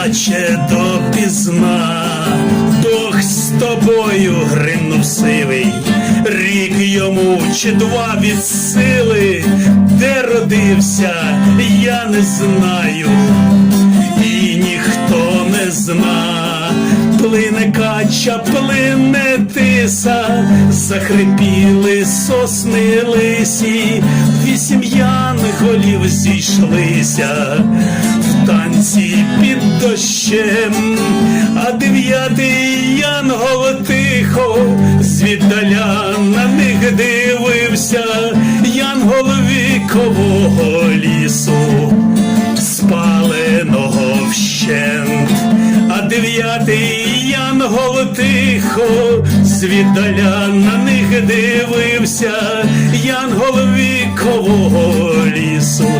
плаче допізна, Бог з тобою гримнув сивий, рік йому чи два від сили, де родився, я не знаю, і ніхто не зна, плине кача, плине тиса, захрипіли сосни лисі, вісім янголів зійшлися в танці під дощем, а дев'ятий янгол тихо звіддаля на них дивився, янгол вікового лісу спаленого вщент, а дев'ятий янгол тихо звіддаля на них дивився, янгол вікового лісу